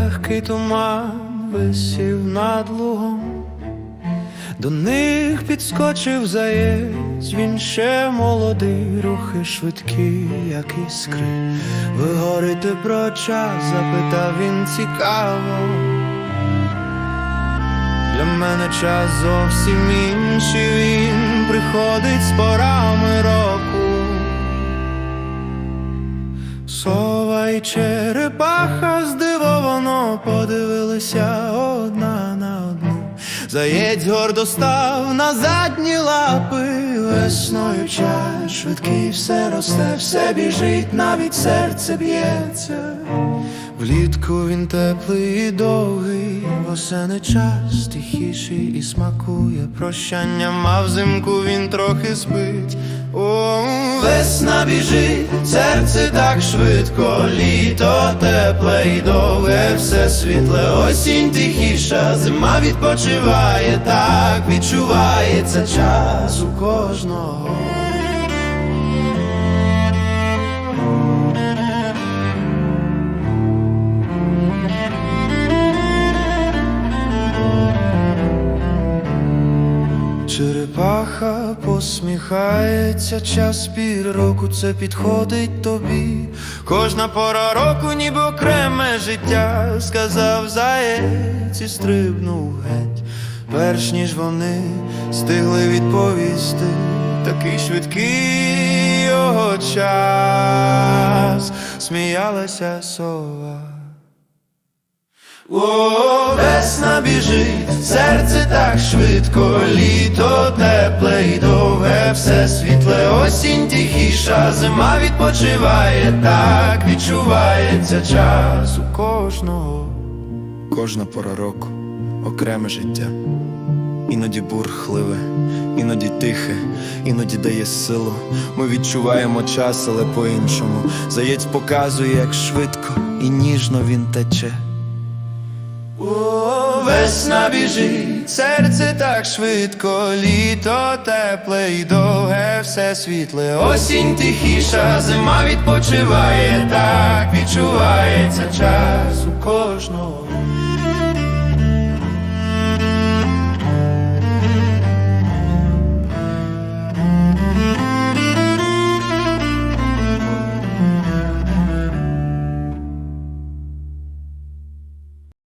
легкий туман висів над лугом. До них підскочив заєць, він ще молодий, рухи швидкі, як іскри. Ви говорите про час, запитав він цікаво. Для мене час зовсім інший він приходить з порами року. Сова і черепаха подивилися одна на одну. Заєць гордо став на задні лапи, весною час швидкий все росте, все біжить, навіть серце б'ється. Влітку він теплий і довгий, восени час тихіший і смакує прощанням, а взимку він трохи спить. О, весна біжить, серце так швидко, літо тепле і довге, все світле, осінь тихіша, зима відпочиває, так відчувається час у кожного. Черепаха посміхається, час пір року це підходить тобі. Кожна пора року, ніби окреме життя, сказав заєць і стрибнув геть, перш ніж вони стигли відповісти, такий швидкий його час, сміялася сова. О, весна біжить, серце так швидко, літо тепле і довге, все світле, осінь тихіша, зима відпочиває, так відчувається час у кожного. Кожна пора року окреме життя. Іноді бурхливе, іноді тихе, іноді дає силу. Ми відчуваємо час, але по-іншому. Заєць показує, як швидко і ніжно він тече. О, весна біжить, серце так швидко, літо тепле і довге, все світле, осінь тихіша, зима відпочиває, так відчувається час у кожного.